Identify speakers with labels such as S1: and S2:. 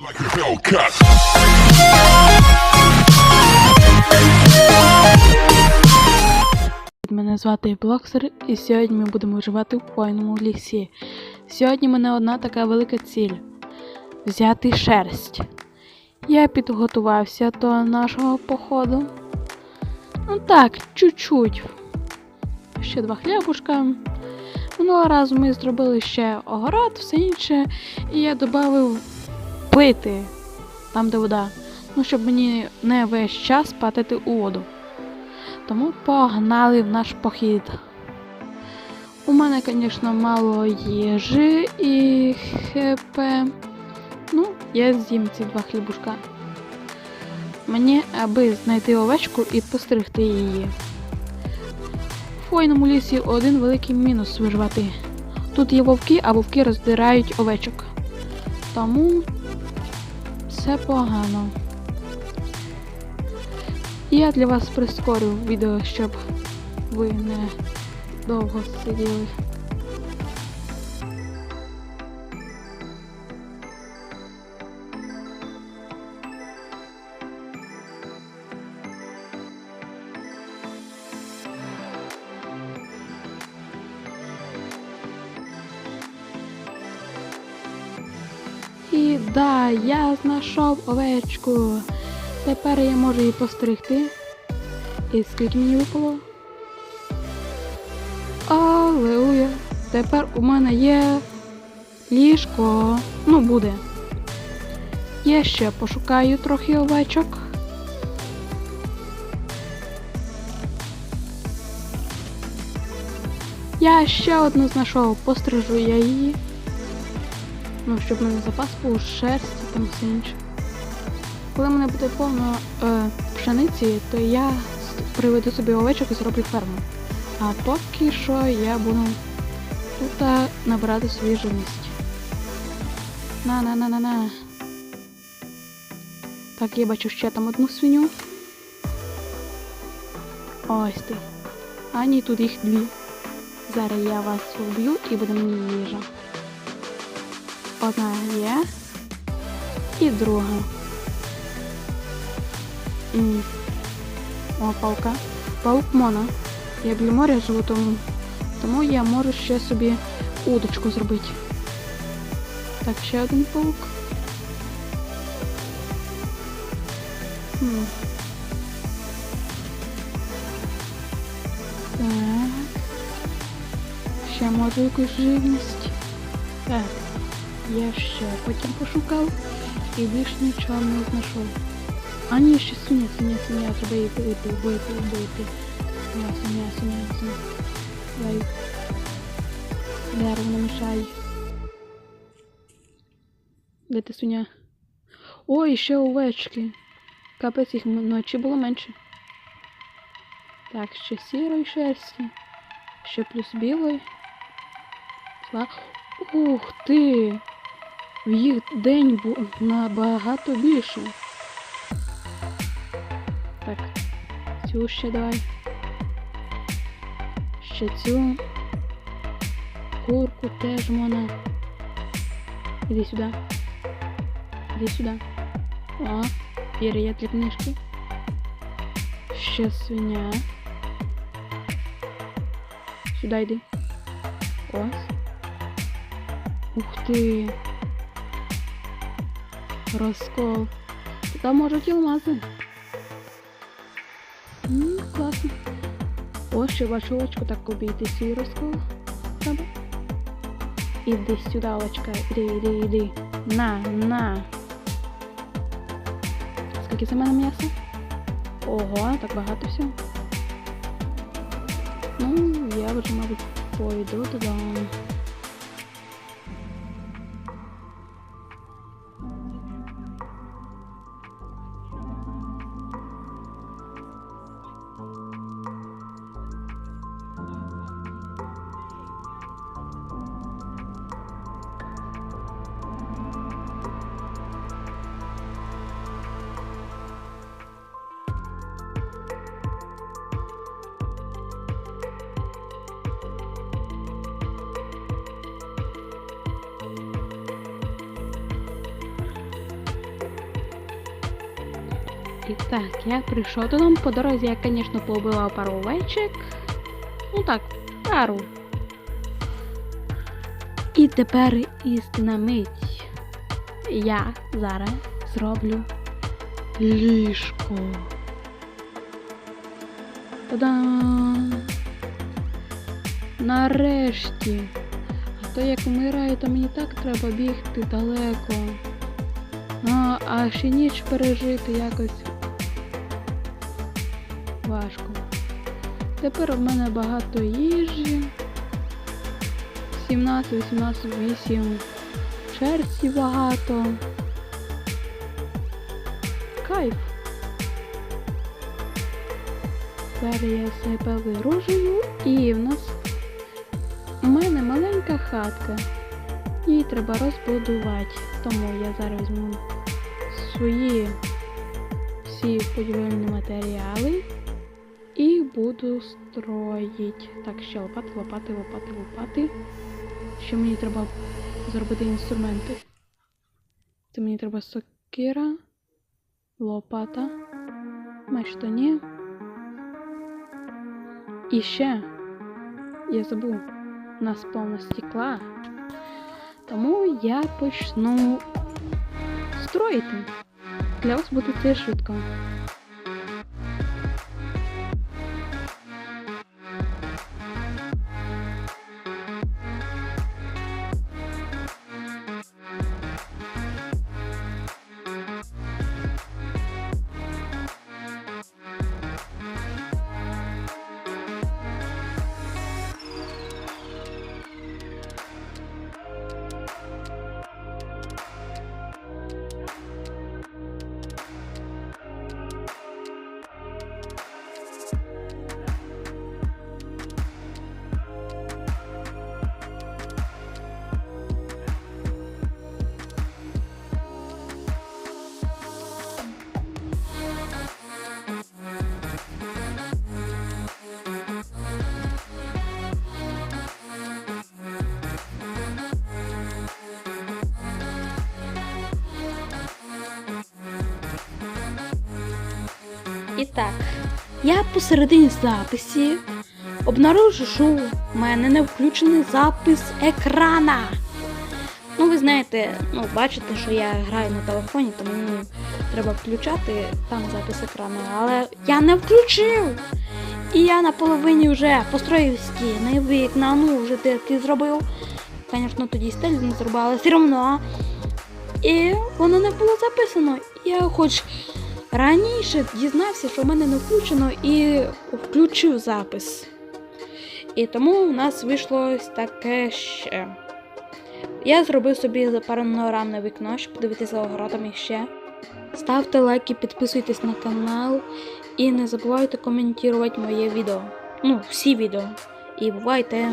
S1: like a Hellcat.
S2: Мене звати Блоксер, і сьогодні ми будемо виживати в хвойному лісі. Сьогодні в мене одна така велика ціль взяти шерсть. Я підготувався до нашого походу. Ну так, чуть-чуть. Ще два хлібушка. Минулого разу ми зробили ще огород, все інше, і я додав плити там, де вода. Ну, щоб мені не весь час патити у воду. Тому погнали в наш похід. У мене, звісно, мало їжі і хп. Ну, я з'їм ці два хлібушка. Мені, аби знайти овечку і постригти її. В хвойному лісі один великий мінус виживати. Тут є вовки, а вовки роздирають овечок. Тому це погано. Я для вас прискорю відео, щоб ви не довго сиділи. Да, я знайшов овечку. Тепер я можу її постригти. І скільки мені випало? Аллилуйя. Тепер у мене є ліжко. Ну, буде. Я ще пошукаю трохи овечок. Я ще одну знайшов, пострижу я її. Ну, щоб мене запас був шерсті там все інше. Коли в мене буде повно е, пшениці, то я приведу собі овечок і зроблю ферму. А поки що я буду тут е, набирати свіжість. На-на-на-на-на. Так, я бачу ще там одну свиню. Ось ти. А ні, тут їх дві. Зараз я вас вб'ю і буде мені їжа. Одна є. І друга. О, паука. Паук Мона. Я біля моря живу, тому, тому я можу ще собі удочку зробити. Так, ще один паук. М. Так. Ще можу якусь живність. Так. Я ще потім пошукав і більш нічого не знайшов. А ні, ще свиня, свиня, свиня, її вбити, вбити, вбити. М'ясо, м'ясо, м'ясо. Дай. Дерево не мішай. Де ти свиня? Ой, ще овечки. Капець їх вночі було менше. Так, ще сірої шерсті. Ще плюс білої. Ух ти! В їх день був набагато більше. Так, цю ще давай. Ще цю. Курку теж можна. Іди сюди. Іди сюди. О, є для книжки. Ще свиня. Сюди йди. Ось. Ух ти. Розкол. Там можуть алмази. М, класно. О, ще очку так обійти свій розкол. Треба. Іди сюди, очка. Іди, іди, іди. На, на. Скільки в мене м'яса? Ого, так багато всього. Ну, я вже, мабуть, пойду додому. Друзі, так, я прийшов додому. По дорозі я, звісно, побивав пару овечок. Ну так, пару. І тепер істина мить. Я зараз зроблю ліжко. Та-дам! Нарешті. А то як вмираю, то мені так треба бігти далеко. А, а ще ніч пережити якось важко. Тепер в мене багато їжі. 17, 18, 8. Шерсті багато. Кайф. Зараз я себе виружую і в нас у мене маленька хатка. Її треба розбудувати. Тому я зараз візьму свої всі будівельні матеріали буду строїть. Так, ще лопати, лопати, лопати, лопати. Ще мені треба зробити інструменти. Це мені треба сокира, лопата, меч то ні. І ще я забув, у нас повно стекла. Тому я почну строїти. Для вас буде це швидко. І так, я посередині записі обнаружу, що в мене не включений запис екрана. Ну, ви знаєте, ну, бачите, що я граю на телефоні, тому мені треба включати там запис екрану. Але я не включив. І я на половині вже построїв стіни, вікна, ну вже дирки зробив. Звісно, тоді стель не зробив, але все одно. І воно не було записано. Я хоч раніше дізнався, що в мене не включено, і включив запис. І тому у нас вийшло таке ще. Я зробив собі панорамне вікно, щоб подивитися за огородами ще. Ставте лайки, підписуйтесь на канал і не забувайте коментувати моє відео. Ну, всі відео. І бувайте!